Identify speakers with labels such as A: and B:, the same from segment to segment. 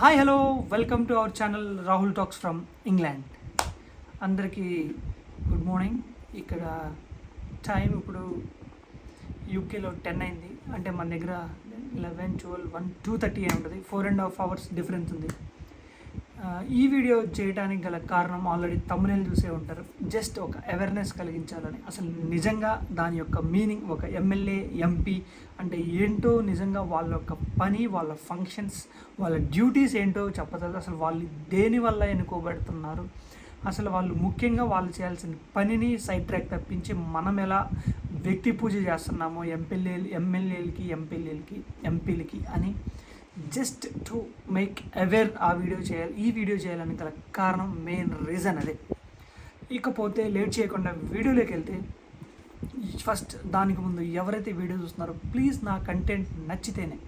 A: Hi hello welcome to our channel Rahul talks from England అందరికీ good morning ఇక్కడ time ఇప్పుడు యూకేలో ten అయింది. అంటే మన దగ్గర eleven twelve one two thirty అయి ఉంటుంది. Four and half hours difference ఉంది. ఈ వీడియో చేయడానికి గల కారణం ఆల్రెడీ తమ్మునేలు చూసే ఉంటారు. జస్ట్ ఒక అవేర్నెస్ కలిగించాలని. అసలు నిజంగా దాని యొక్క మీనింగ్ ఒక ఎమ్మెల్యే ఎంపీ అంటే ఏంటో నిజంగా వాళ్ళ యొక్క పని వాళ్ళ ఫంక్షన్స్ వాళ్ళ డ్యూటీస్ ఏంటో చెప్పగలరు అసలు వాళ్ళు దేని వల్ల అసలు వాళ్ళు ముఖ్యంగా వాళ్ళు చేయాల్సిన పనిని సైడ్ ట్రాక్ తప్పించి మనం ఎలా వ్యక్తి పూజ చేస్తున్నామో ఎంపీఎల్ ఎమ్మెల్యేలకి ఎంపీలకి ఎంపీలకి అని జస్ట్ టు మేక్ అవేర్ ఆ వీడియో చేయాలి ఈ వీడియో చేయాలని గల కారణం మెయిన్ రీజన్ అదే. ఇకపోతే లేట్ చేయకుండా వీడియోలోకి వెళ్తే ఫస్ట్ దానికి ముందు ఎవరైతే వీడియో చూస్తున్నారో ప్లీజ్ నా కంటెంట్ నచ్చితేనే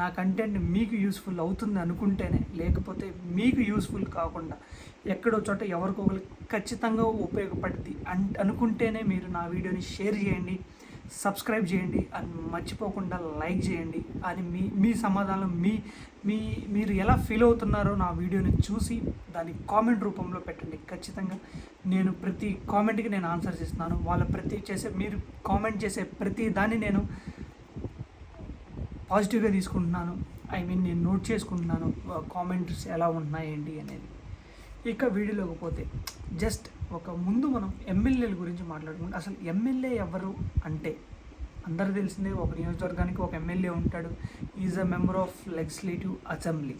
A: నా కంటెంట్ మీకు యూస్ఫుల్ అవుతుంది అనుకుంటేనే లేకపోతే మీకు యూస్ఫుల్ కాకుండా ఎక్కడో చోట ఎవరికో ఖచ్చితంగా ఉపయోగపడుద్ది అన్ అనుకుంటేనే మీరు నా వీడియోని షేర్ చేయండి. సబ్స్క్రైబ్ చేయండి అని మర్చిపోకుండా లైక్ చేయండి. అని మీ మీ సమాధానం మీ మీ మీరు ఎలా ఫీల్ అవుతున్నారో నా వీడియోని చూసి దాన్ని కామెంట్ రూపంలో పెట్టండి. ఖచ్చితంగా నేను ప్రతి కామెంట్కి నేను ఆన్సర్ చేస్తున్నాను. వాళ్ళ ప్రతి చేసే మీరు కామెంట్ చేసే ప్రతి దాన్ని నేను పాజిటివ్గా తీసుకుంటున్నాను. ఐ మీన్ నేను నోట్ చేసుకుంటున్నాను కామెంట్స్ ఎలా ఉన్నాయండి అనేది. ఇక వీడియోలోకి పోతే జస్ట్ ఒక ముందు మనం ఎమ్మెల్యేల గురించి మాట్లాడుకుంటే అసలు ఎమ్మెల్యే ఎవరు అంటే? అందరు తెలిసిందే ఒక నియోజకవర్గానికి ఒక ఎమ్మెల్యే ఉంటాడు. Is a member of legislative assembly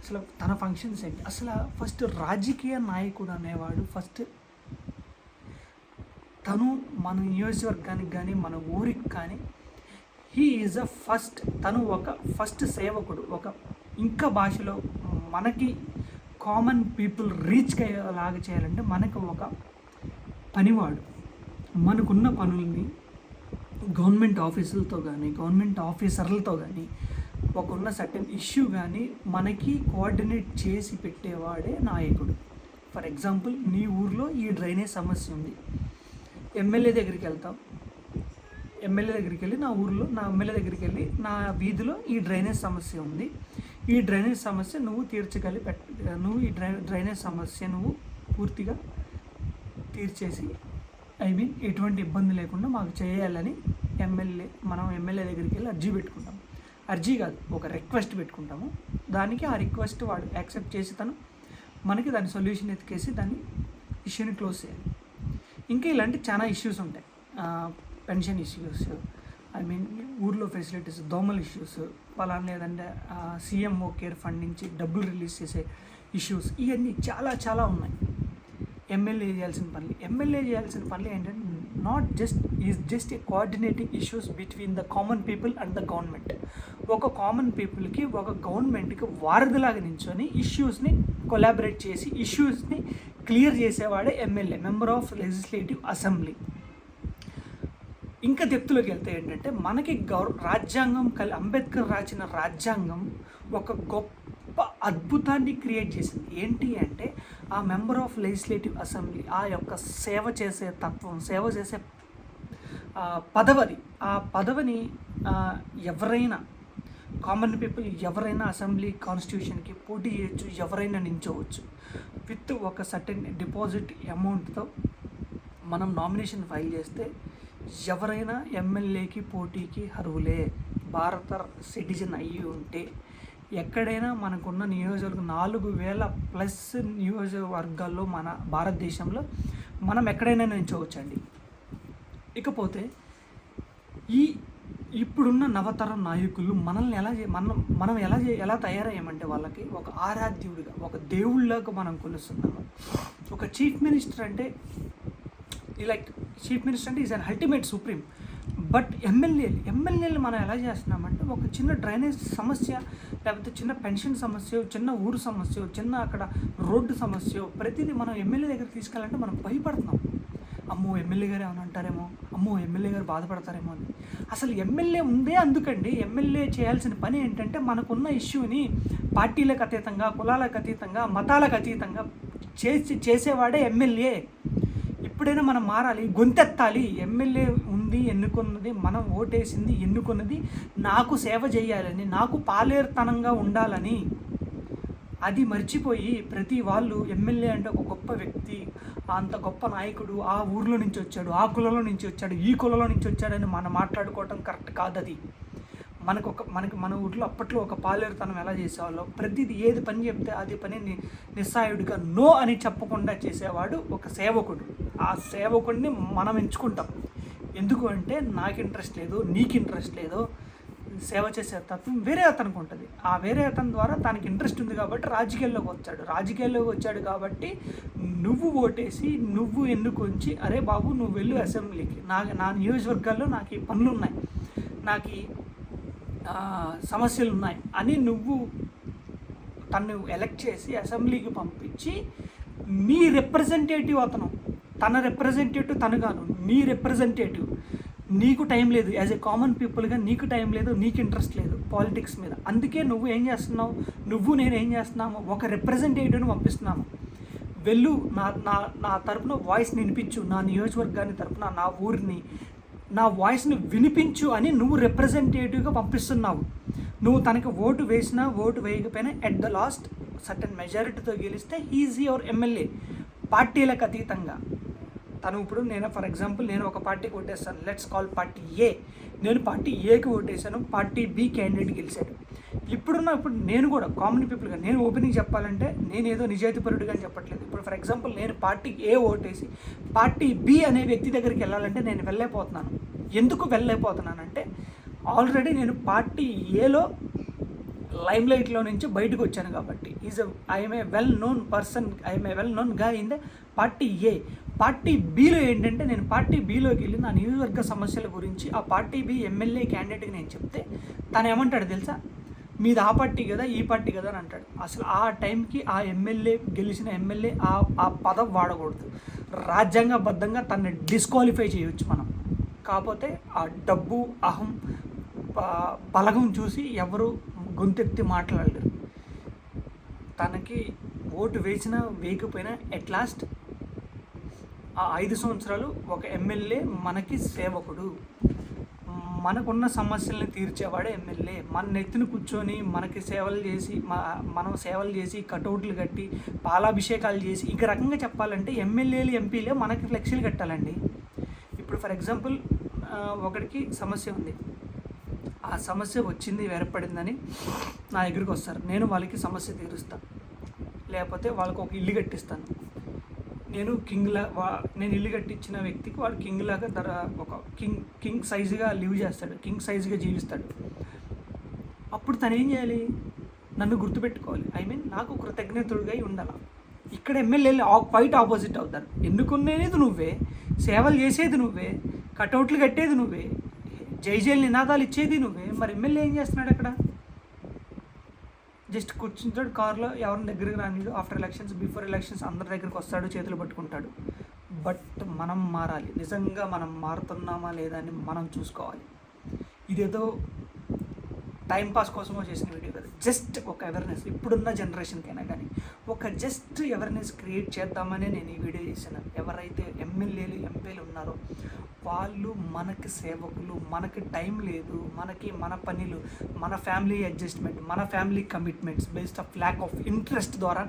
A: అసలు తన ఫంక్షన్స్ ఏంటి? అసలు ఫస్ట్ రాజకీయ నాయకుడు అనేవాడు ఫస్ట్ తను మన నియోజకవర్గానికి కానీ మన ఊరికి కానీ హీ ఈజ్ అ ఫస్ట్ తను ఒక ఫస్ట్ సేవకుడు. ఒక ఇంకా భాషలో మనకి కామన్ పీపుల్ రీచ్ అయ్యేలాగా చేయాలంటే మనకు ఒక పనివాడు మనకున్న పనుల్ని గవర్నమెంట్ ఆఫీసులతో కానీ గవర్నమెంట్ ఆఫీసర్లతో కానీ ఒక ఉన్న సర్టెన్ ఇష్యూ కానీ మనకి కోఆర్డినేట్ చేసి పెట్టేవాడే నాయకుడు. ఫర్ ఎగ్జాంపుల్ నీ ఊర్లో ఈ డ్రైనేజ్ సమస్య ఉంది. ఎమ్మెల్యే దగ్గరికి వెళ్తాం. ఎమ్మెల్యే దగ్గరికి వెళ్ళి నా ఊర్లో నా ఎమ్మెల్యే దగ్గరికి వెళ్ళి నా వీధిలో ఈ డ్రైనేజ్ సమస్య ఉంది. ఈ డ్రైనేజ్ సమస్య నువ్వు తీర్చగలి నువ్వు ఈ డ్రై డ్రైనేజ్ సమస్య నువ్వు పూర్తిగా తీర్చేసి ఐ మీన్ ఎటువంటి ఇబ్బంది లేకుండా మాకు చేయాలని ఎమ్మెల్యే మనం ఎమ్మెల్యే దగ్గరికి వెళ్ళి అర్జీ పెట్టుకుంటాం అర్జీ కాదు ఒక రిక్వెస్ట్ పెట్టుకుంటాము. దానికి ఆ రిక్వెస్ట్ వాడు యాక్సెప్ట్ చేసి తను మనకి దాని సొల్యూషన్ ఎత్తికేసి దాన్ని ఇష్యూని క్లోజ్ చేయాలి. ఇంకా ఇలాంటి చాలా ఇష్యూస్ ఉంటాయి. పెన్షన్ ఇష్యూస్ ఐ మీన్ ఊర్లో ఫెసిలిటీస్ దోమల ఇష్యూస్ చెప్పాలా లేదంటే సీఎంఓ కేర్ ఫండ్ నుంచి డబ్బులు రిలీజ్ చేసే ఇష్యూస్ ఇవన్నీ చాలా చాలా ఉన్నాయి. ఎమ్మెల్యే చేయాల్సిన పనులు. ఎమ్మెల్యే చేయాల్సిన పనులు ఏంటంటే not just is just a coordinating issues between the common people and the government ఒక కామన్ పీపుల్కి ఒక గవర్నమెంట్కి వారధిలాగా నించొని ఇష్యూస్ని కొలాబరేట్ చేసి ఇష్యూస్ని clear చేసేవాడే MLA member of legislative assembly ఇంకా దెప్తులోకి వెళ్తే ఏంటంటే మనకి గౌరవ రాజ్యాంగం కలి అంబేద్కర్ రాసిన రాజ్యాంగం ఒక గొప్ప అద్భుతాన్ని క్రియేట్ చేసింది. ఏంటి అంటే ఆ మెంబర్ ఆఫ్ లెజిస్లేటివ్ అసెంబ్లీ ఆ యొక్క సేవ చేసే తత్వం సేవ చేసే పదవది. ఆ పదవిని ఎవరైనా కామన్ పీపుల్ ఎవరైనా అసెంబ్లీ కాన్స్టిట్యూషన్కి పోటీ చేయొచ్చు ఎవరైనా నించోవచ్చు. విత్ ఒక సర్టెన్ డిపాజిట్ అమౌంట్తో మనం నామినేషన్ ఫైల్ చేస్తే ఎవరైనా ఎమ్మెల్యేకి పోటీకి అర్హులే. భారత సిటిజన్ అయ్యి ఉంటే ఎక్కడైనా మనకున్న నియోజకవర్గం నాలుగు వేల ప్లస్ నియోజకవర్గాల్లో మన భారతదేశంలో మనం ఎక్కడైనా నించోవచ్చండి ఇకపోతే ఈ ఇప్పుడున్న నవతరం నాయకులు మనల్ని ఎలా చే మనం మనం ఎలా చే ఎలా తయారయ్యామంటే వాళ్ళకి ఒక ఆరాధ్యుడిగా ఒక దేవుళ్ళగా మనం కొలుస్తున్నాము ఒక చీఫ్ మినిస్టర్ అంటే లైక్ చీఫ్ మినిస్టర్ అంటే is an ultimate supreme but ఎమ్మెల్యేలు ఎమ్మెల్యేలు మనం ఎలా చేస్తున్నామంటే ఒక చిన్న డ్రైనేజ్ సమస్య లేకపోతే చిన్న పెన్షన్ సమస్య చిన్న ఊరు సమస్య చిన్న అక్కడ రోడ్డు సమస్య ప్రతిదీ మనం ఎమ్మెల్యే దగ్గర తీసుకెళ్ళాలంటే మనం భయపడుతున్నాం. అమ్మో ఎమ్మెల్యే గారు ఏమైనా అంటారేమో? అమ్మో ఎమ్మెల్యే గారు బాధపడతారేమో అని. అసలు ఎమ్మెల్యే ఉందే అందుకండి. ఎమ్మెల్యే చేయాల్సిన పని ఏంటంటే మనకున్న ఇష్యూని పార్టీలకు అతీతంగా కులాలకు అతీతంగా మతాలకు అతీతంగా చేసి చేసేవాడే ఎమ్మెల్యే ఎప్పుడైనా మనం మారాలి గొంతెత్తాలి ఎమ్మెల్యే ఉంది ఎన్నుకున్నది మనం ఓటేసింది ఎన్నుకున్నది నాకు సేవ చేయాలని నాకు పాలేరుతనంగా ఉండాలని అది మర్చిపోయి ప్రతి వాళ్ళు ఎమ్మెల్యే అంటే ఒక గొప్ప వ్యక్తి అంత గొప్ప నాయకుడు ఆ ఊర్లో నుంచి వచ్చాడు ఆ కులంలో నుంచి వచ్చాడు ఈ కులంలో నుంచి వచ్చాడని మనం మాట్లాడుకోవటం కరెక్ట్ కాదు అది మనకు ఒక మనకి మన ఊర్లో అప్పట్లో ఒక పాలేరుతనం ఎలా చేసేవాళ్ళో ప్రతిది ఏది పని చెప్తే అది పని ని- నిస్సాయుడిగా నో అని చెప్పకుండా చేసేవాడు ఒక సేవకుడు. ఆ సేవకుడిని మనం ఎంచుకుంటాం. ఎందుకు అంటే నాకు ఇంట్రెస్ట్ లేదు నీకు ఇంట్రెస్ట్ లేదు సేవ చేసే తత్వం వేరే అతనికి ఉంటుంది. ఆ వేరే అతని ద్వారా తనకి ఇంట్రెస్ట్ ఉంది కాబట్టి రాజకీయాల్లోకి వచ్చాడు. రాజకీయాల్లోకి వచ్చాడు కాబట్టి నువ్వు ఓటేసి నువ్వు ఎన్నుకు ఉంచి అరే బాబు నువ్వు వెళ్ళు అసెంబ్లీకి. నా నా నియోజకవర్గాల్లో నాకు ఈ పనులు ఉన్నాయి. నాకు సమస్యలు ఉన్నాయి అని నువ్వు తను ఎలక్ట్ చేసి అసెంబ్లీకి పంపించి నీ రిప్రజెంటేటివ్ అతను తన రిప్రజెంటేటివ్ తను కాను నీ రిప్రజెంటేటివ్ నీకు టైం లేదు. యాజ్ ఎ కామన్ పీపుల్గా నీకు టైం లేదు నీకు ఇంట్రెస్ట్ లేదు పాలిటిక్స్ మీద. అందుకే నువ్వు ఏం చేస్తున్నావు? నువ్వు నేను ఏం చేస్తున్నాము? ఒక రిప్రజెంటేటివ్ని పంపిస్తున్నాము. వెళ్ళు నా నా నా తరపున వాయిస్ వినిపించు. నా నియోజకవర్గాన్ని తరపున నా ఊరిని నా వాయిస్ని వినిపించు అని నువ్వు రిప్రజెంటేటివ్గా పంపిస్తున్నావు. నువ్వు తనకి ఓటు వేసినా ఓటు వేయకపోయినా ఎట్ ద లాస్ట్ సర్టన్ మెజారిటీతో గెలిస్తే ఈజీ అవర్ ఎమ్మెల్యే పార్టీలకు అతీతంగా. తను ఇప్పుడు నేను ఫర్ ఎగ్జాంపుల్ నేను ఒక పార్టీకి ఓటేస్తాను. లెట్స్ కాల్ పార్టీ ఏ నేను పార్టీ ఏకి ఓటేశాను పార్టీ బి క్యాండిడేట్ గెలిచాడు. ఇప్పుడున్న ఇప్పుడు నేను కూడా కామన్ పీపుల్గా నేను ఓపెనింగ్ చెప్పాలంటే నేను ఏదో నిజాయితీపరుడుగా అని చెప్పట్లేదు. ఇప్పుడు ఫర్ ఎగ్జాంపుల్ నేను పార్టీ ఏ ఓటేసి పార్టీ బి అనే వ్యక్తి దగ్గరికి వెళ్ళాలంటే నేను వెళ్ళలేకపోతున్నాను. ఎందుకు వెళ్ళలేకపోతున్నానంటే ఆల్రెడీ నేను పార్టీ ఏలో లైమ్లైట్లో నుంచి బయటకు వచ్చాను కాబట్టి. Is I'm a well known person I'm a well నోన్గా in the party A party బీలో ఏంటంటే నేను పార్టీ బీలోకి వెళ్ళి నా నియోజకవర్గ సమస్యల గురించి ఆ పార్టీ బి ఎమ్మెల్యే క్యాండిడేట్కి నేను చెప్తే తను ఏమంటాడు తెలుసా? మీది ఆ పార్టీ కదా ఈ పార్టీ కదా అని అంటాడు. అసలు ఆ టైంకి ఆ ఎమ్మెల్యే గెలిచిన ఎమ్మెల్యే ఆ ఆ పదం వాడకూడదు. రాజ్యాంగబద్ధంగా తనని డిస్క్వాలిఫై చేయొచ్చు మనం. కాకపోతే ఆ డబ్బు అహం బలగం చూసి ఎవరు గొంతెత్తి మాట్లాడలేరు. తనకి ఓటు వేసినా వేయకపోయినా ఎట్ లాస్ట్ ఆ ఐదు సంవత్సరాలు ఒక ఎమ్మెల్యే మనకి సేవకుడు. మనకున్న సమస్యల్ని తీర్చేవాడే ఎమ్మెల్యే. మన నెత్తిన కూర్చొని మనకి సేవలు చేసి మనం సేవలు చేసి కటౌట్లు కట్టి పాలాభిషేకాలు చేసి ఇక రకంగా చెప్పాలంటే ఎమ్మెల్యేలు ఎంపీలే మనకి ఫ్లెక్సీలు కట్టాలండి. ఇప్పుడు ఫర్ ఎగ్జాంపుల్ ఒకడికి సమస్య ఉంది. ఆ సమస్య వచ్చింది ఏర్పడిందని నా దగ్గరికి వస్తారు. నేను వాళ్ళకి సమస్య తీరుస్తాను లేకపోతే వాళ్ళకి ఒక ఇల్లు కట్టిస్తాను. నేను కింగ్ లా వా- నేను ఇల్లు కట్టించిన వ్యక్తికి వాడు కింగ్ లాగా ధర ఒక కింగ్ కింగ్ సైజుగా లివ్ చేస్తాడు. కింగ్ సైజుగా జీవిస్తాడు. అప్పుడు తను ఏం చేయాలి? నన్ను గుర్తుపెట్టుకోవాలి. ఐ మీన్ నాకు కృతజ్ఞతుడిగా ఉండాలి. ఇక్కడ ఎమ్మెల్యేలు క్వైట్ ఆపోజిట్ అవుతారు. ఎన్నుకునేది నువ్వే? సేవలు చేసేది నువ్వే? కటౌట్లు కట్టేది నువ్వే? జై జైలు నినాదాలు ఇచ్చేది నువ్వే? మరి ఎమ్మెల్యే ఏం చేస్తున్నాడు అక్కడ? జస్ట్ కూర్చుంటాడు కార్లో ఎవరిని దగ్గరికి రానిడు ఆఫ్టర్ ఎలక్షన్స్ బిఫోర్ ఎలక్షన్స్ అందరి దగ్గరికి వస్తాడు చేతులు పట్టుకుంటాడు. బట్ మనం మారాలి. నిజంగా మనం మారుతున్నామా లేదా అని మనం చూసుకోవాలి. ఇదేదో టైంపాస్ కోసమో చేసిన వీడియో కాదు. జస్ట్ ఒక అవేర్నెస్ ఇప్పుడున్న జనరేషన్కైనా కానీ ఒక జస్ట్ అవేర్నెస్ క్రియేట్ చేద్దామనే నేను ఈ వీడియో చేశాను. ఎవరైతే ఎమ్మెల్యేలు ఎంపీలు ఉన్నారో వాళ్ళు మనకి సేవకులు మనకి టైం లేదు మనకి మన పనులు మన ఫ్యామిలీ అడ్జస్ట్మెంట్ మన family commitments based of lack of interest ద్వారా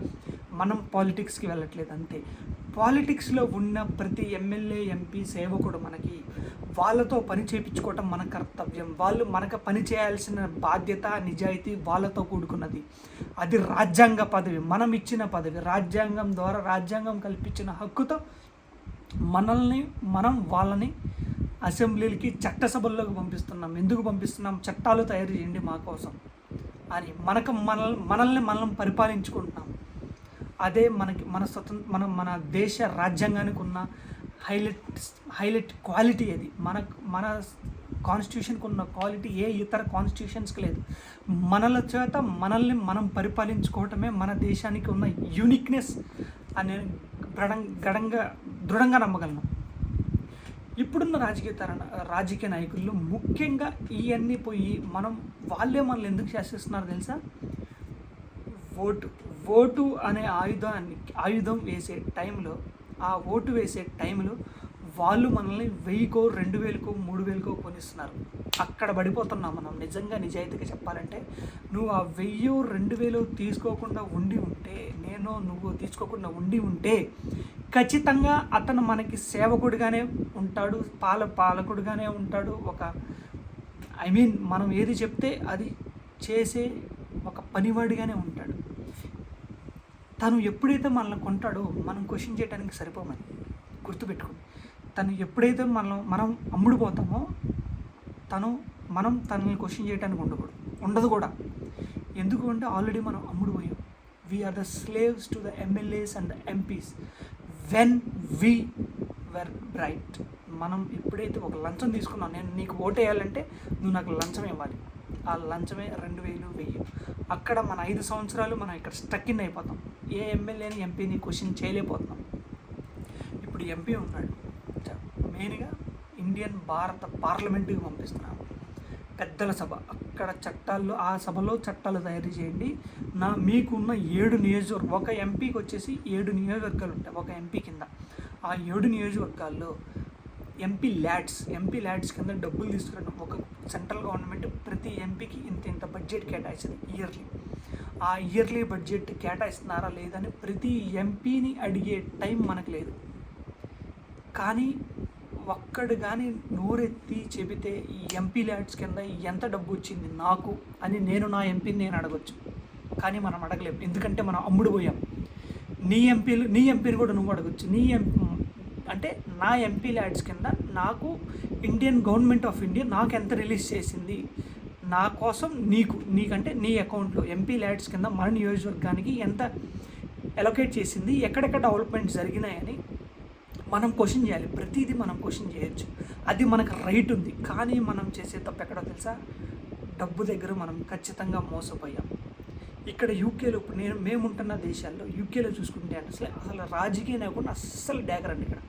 A: మనం పాలిటిక్స్కి వెళ్ళట్లేదు అంతే. పాలిటిక్స్లో ఉన్న ప్రతి ఎమ్మెల్యే ఎంపీ సేవకుడు మనకి వాళ్ళతో పని చేయించుకోవటం మన కర్తవ్యం. వాళ్ళు మనకు పని చేయాల్సిన బాధ్యత నిజాయితీ వాళ్ళతో కూడుకున్నది. అది రాజ్యాంగ పదవి. మనం ఇచ్చిన పదవి. రాజ్యాంగం ద్వారా రాజ్యాంగం కల్పించిన హక్కుతో మనల్ని మనం వాళ్ళని అసెంబ్లీలకి చట్టసభల్లోకి పంపిస్తున్నాం. ఎందుకు పంపిస్తున్నాం? చట్టాలు తయారు చేయండి మా కోసం అని మనకు మన మనల్ని మనం పరిపాలించుకుంటున్నాం. అదే మనకి మన స్వతంత్ర మన మన దేశ రాజ్యాంగానికి ఉన్న హైలైట్ హైలైట్ క్వాలిటీ అది. మన మన కాన్స్టిట్యూషన్కి ఉన్న క్వాలిటీ ఏ ఇతర కాన్స్టిట్యూషన్స్కి లేదు. మనల చేత మనల్ని మనం పరిపాలించుకోవటమే మన దేశానికి ఉన్న యూనిక్నెస్ అనే దృఢం గడంగా దృఢంగా నమ్మగలను. ఇప్పుడున్న రాజకీయ తరణ రాజకీయ నాయకుల్లో ముఖ్యంగా ఇవన్నీ పోయి మనం వాళ్ళే మనల్ని ఎందుకు శాసిస్తున్నారు తెలుసా? ఓటు ఓటు అనే ఆయుధాన్ని ఆయుధం వేసే టైంలో ఆ ఓటు వేసే టైంలో వాళ్ళు మనల్ని వెయ్యికో రెండు వేలకో మూడు వేలకో కొనిస్తున్నారు. అక్కడ పడిపోతున్నాం మనం. నిజంగా నిజాయితీగా చెప్పాలంటే నువ్వు ఆ వెయ్యో రెండు వేలు తీసుకోకుండా ఉండి ఉంటే నేను నువ్వు తీసుకోకుండా ఉండి ఉంటే ఖచ్చితంగా అతను మనకి సేవకుడిగానే ఉంటాడు పాల పాలకుడిగానే ఉంటాడు. ఒక ఐ మీన్ మనం ఏది చెప్తే అది చేసే ఒక పనివాడిగానే ఉంటాడు. తను ఎప్పుడైతే మనల్ని కొంటాడో మనం క్వశ్చన్ చేయడానికి సరిపోమని గుర్తుపెట్టుకోండి తను ఎప్పుడైతే మనం మనం అమ్ముడుపోతామో తను మనం తనని క్వశ్చన్ చేయడానికి ఉండకూడదు. ఉండదు కూడా. ఎందుకు అంటే ఆల్రెడీ మనం అమ్ముడుపోయాం we're the slaves to the MLAs and the MPs when we were bright మనం ఎప్పుడైతే ఒక లంచం తీసుకున్నాం నేను నీకు ఓట్ వేయాలంటే నువ్వు నాకు లంచం ఇవ్వాలి. ఆ లంచమే రెండు వేలు వెయ్యి. అక్కడ మన ఐదు సంవత్సరాలు మనం ఇక్కడ స్టక్ ఇన్ అయిపోతాం. ఏ ఎమ్మెల్యేని ఎంపీని క్వశ్చన్ చేయలేకపోతున్నాం. ఇప్పుడు ఎంపీ ఉన్నాడు. మెయిన్గా ఇండియన్ భారత పార్లమెంటుకి పంపిస్తున్నాం. పెద్దల సభ. అక్కడ చట్టాల్లో ఆ సభలో చట్టాలు తయారు చేయండి. నా మీకున్న ఏడు నియోజకవర్గం ఒక ఎంపీకి వచ్చేసి ఏడు నియోజకవర్గాలు ఉంటాయి. ఒక ఎంపీ కింద. ఆ ఏడు నియోజకవర్గాల్లో ఎంపీ ల్యాడ్స్ ఎంపీ ల్యాడ్స్ కింద డబ్బులు తీసుకురండి ఒక సెంట్రల్ గవర్నమెంట్ ప్రతి ఎంపీకి ఇంత ఇంత బడ్జెట్ కేటాయించింది ఇయర్లీ ఆ ఇయర్లీ బడ్జెట్ కేటాయిస్తున్నారా లేదని ప్రతి ఎంపీని అడిగే టైం మనకు లేదు. కానీ ఒక్కడు కానీ నోరెత్తి చెబితే ఈ ఎంపీ ల్యాడ్స్ కింద ఎంత డబ్బు వచ్చింది నాకు అని నేను నా ఎంపీని నేను అడగొచ్చు. కానీ మనం అడగలేము ఎందుకంటే మనం అమ్ముడు పోయాం. నీ ఎంపీలు నీ ఎంపీని కూడా నువ్వు అడగొచ్చు. నీ ఎంపీ అంటే నా ఎంపీ ల్యాడ్స్ కింద నాకు ఇండియన్ గవర్నమెంట్ ఆఫ్ ఇండియా నాకు ఎంత రిలీజ్ చేసింది? నా కోసం నీకు నీకంటే నీ అకౌంట్లో ఎంపీ ల్యాడ్స్ కింద మన నియోజకవర్గానికి ఎంత అలొకేట్ చేసింది ఎక్కడెక్కడ డెవలప్మెంట్ జరిగినాయని మనం క్వశ్చన్ చేయాలి. ప్రతిదీ మనం క్వశ్చన్ చేయొచ్చు. అది మనకు రైట్ ఉంది. కానీ మనం చేసే తప్పు ఎక్కడో తెలుసా? డబ్బు దగ్గర మనం ఖచ్చితంగా మోసపోయాం. ఇక్కడ యూకేలో ఇప్పుడు నేను మేముంటున్న దేశాల్లో యూకేలో చూసుకుంటే అసలు అసలు రాజకీయ నాయకుండా అస్సలు డాగర్ అండి ఇక్కడ.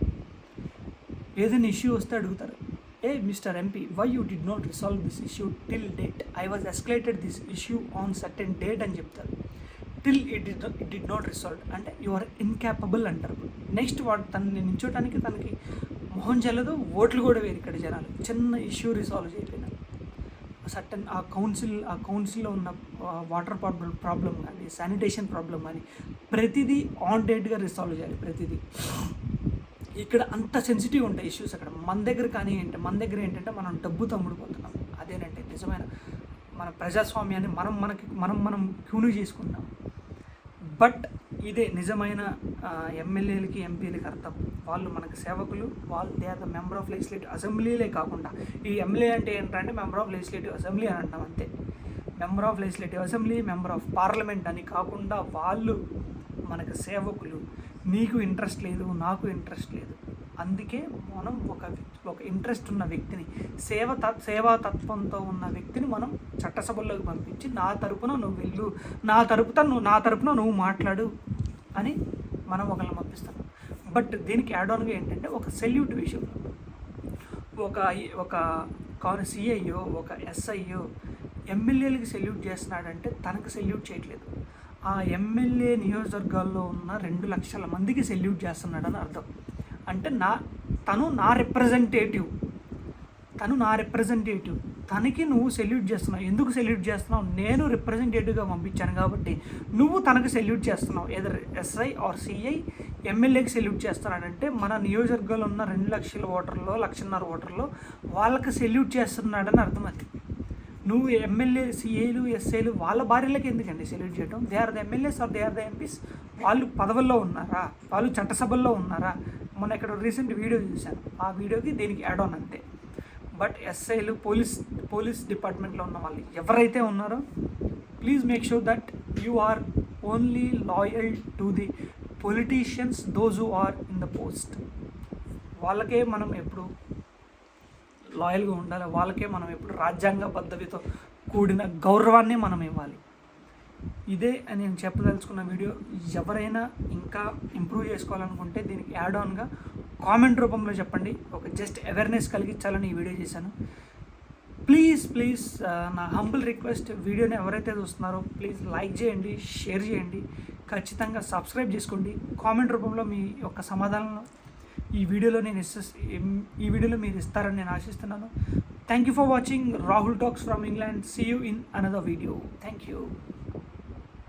A: ఏదైనా ఇష్యూ వస్తే అడుగుతారు. Hey mister MP why you did not resolve this issue till date I was escalated this issue on certain date అని చెప్తారు. Till it it it did not resolve అంటే యు ఆర్ ఇన్కాపబుల్ అంటారు. Next వాడు తనని నించోటానికి తనకి మొహం చెల్లదు ఓట్లు కూడా వేరు ఇక్కడ జనాలు. చిన్న ఇష్యూ రిసాల్వ్ చేయలేను సర్టన్ ఆ కౌన్సిల్ ఆ కౌన్సిల్లో ఉన్న వాటర్ ప్రాబ్లం ప్రాబ్లం కానీ శానిటేషన్ ప్రాబ్లం కానీ ప్రతిదీ ఆన్ డేట్గా రిసాల్వ్ చేయాలి ప్రతిదీ. ఇక్కడ అంత సెన్సిటివ్ ఉంటాయి ఇష్యూస్ అక్కడ. మన దగ్గర కానీ ఏంటి మన దగ్గర ఏంటంటే మనం డబ్బు తమ్ముడుపోతున్నాం అదేనంటే నిజమైన మన ప్రజాస్వామ్యాన్ని మనం మనకి మనం మనం క్యూను చేసుకుంటాం బట్ ఇదే నిజమైన ఎమ్మెల్యేలకి ఎంపీలకి అర్థం. వాళ్ళు మనకు సేవకులు వాళ్ళు they are the member of legislative అసెంబ్లీలే కాకుండా ఈ ఎమ్మెల్యే అంటే ఏంటంటే మెంబర్ ఆఫ్ లెజిస్లేటివ్ అసెంబ్లీ అని అంటాం అంతే. Member of legislative assembly member of parliament అని కాకుండా వాళ్ళు మనకు సేవకులు. నీకు ఇంట్రెస్ట్ లేదు నాకు ఇంట్రెస్ట్ లేదు. అందుకే మనం ఒక ఒక ఇంట్రెస్ట్ ఉన్న వ్యక్తిని సేవ త సేవా తత్వంతో ఉన్న వ్యక్తిని మనం చట్టసభల్లోకి పంపించి నా తరపున నువ్వు వెళ్ళు నా తరపున నువ్వు నా తరపున నువ్వు మాట్లాడు అని మనం ఒకళ్ళని పంపిస్తాం. బట్ దీనికి యాడ్ ఆన్గా ఏంటంటే ఒక సెల్యూట్ విషయంలో ఒక ఒక కాను సిఐఓ ఒక ఎస్ఐఓ ఎమ్మెల్యేలకి సెల్యూట్ చేస్తున్నాడంటే తనకు సెల్యూట్ చేయట్లేదు. ఆ ఎమ్మెల్యే నియోజకవర్గాల్లో ఉన్న రెండు లక్షల మందికి సెల్యూట్ చేస్తున్నాడని అర్థం. అంటే నా తను నా రిప్రజెంటేటివ్ తను నా రిప్రజెంటేటివ్ తనకి నువ్వు సెల్యూట్ చేస్తున్నావు. ఎందుకు సెల్యూట్ చేస్తున్నావు? నేను రిప్రజెంటేటివ్గా పంపించాను కాబట్టి నువ్వు తనకు సెల్యూట్ చేస్తున్నావు. ఏదో ఎస్ఐ ఆర్ సిఐ ఎమ్మెల్యేకి సెల్యూట్ చేస్తున్నాడంటే మన నియోజకవర్గంలో ఉన్న రెండు లక్షల ఓటర్లో లక్షన్నర ఓటర్లో వాళ్ళకి సెల్యూట్ చేస్తున్నాడని అర్థం అది. నువ్వు ఎమ్మెల్యే సిఏలు ఎస్ఏలు వాళ్ళ భార్యలకు ఎందుకండి సెల్యూట్ చేయడం they are the MLAs are they are the MPs వాళ్ళు పదవుల్లో ఉన్నారా? వాళ్ళు చట్టసభల్లో ఉన్నారా? మొన్న ఇక్కడ రీసెంట్ వీడియో చూశాను. ఆ వీడియోకి దీనికి యాడ్ ఆన్ అంతే. బట్ ఎస్ఐలు పోలీస్ పోలీస్ డిపార్ట్మెంట్లో ఉన్న వాళ్ళు ఎవరైతే ఉన్నారో please make sure that you are only loyal to the politicians those who are in the post వాళ్ళకే మనం ఎప్పుడు లాయల్గా ఉండాలి. వాళ్ళకే మనం ఎప్పుడు రాజ్యాంగ పద్ధతితో కూడిన గౌరవాన్ని మనం ఇవ్వాలి. ఇదే నేను చెప్పదలుచుకున్న వీడియో ఎవరైనా ఇంకా ఇంప్రూవ్ చేసుకోవాలనుకుంటే దీనికి యాడ్ ఆన్గా కామెంట్ రూపంలో చెప్పండి. ఒక జస్ట్ అవేర్నెస్ కలిగించాలని ఈ వీడియో చేశాను. ప్లీజ్ ప్లీజ్ uh, నా హంబుల్ రిక్వెస్ట్ వీడియోని ఎవరైతే చూస్తున్నారో ప్లీజ్ లైక్ చేయండి షేర్ చేయండి. ఖచ్చితంగా సబ్స్క్రైబ్ చేసుకోండి. కామెంట్ రూపంలో మీ యొక్క సమాధానం ఈ వీడియోలో నేను ఇస్త ఈ వీడియోలో మీరు ఇస్తారని నేను ఆశిస్తున్నాను. Thank you for watching Rahul talks from England see you in another video thank you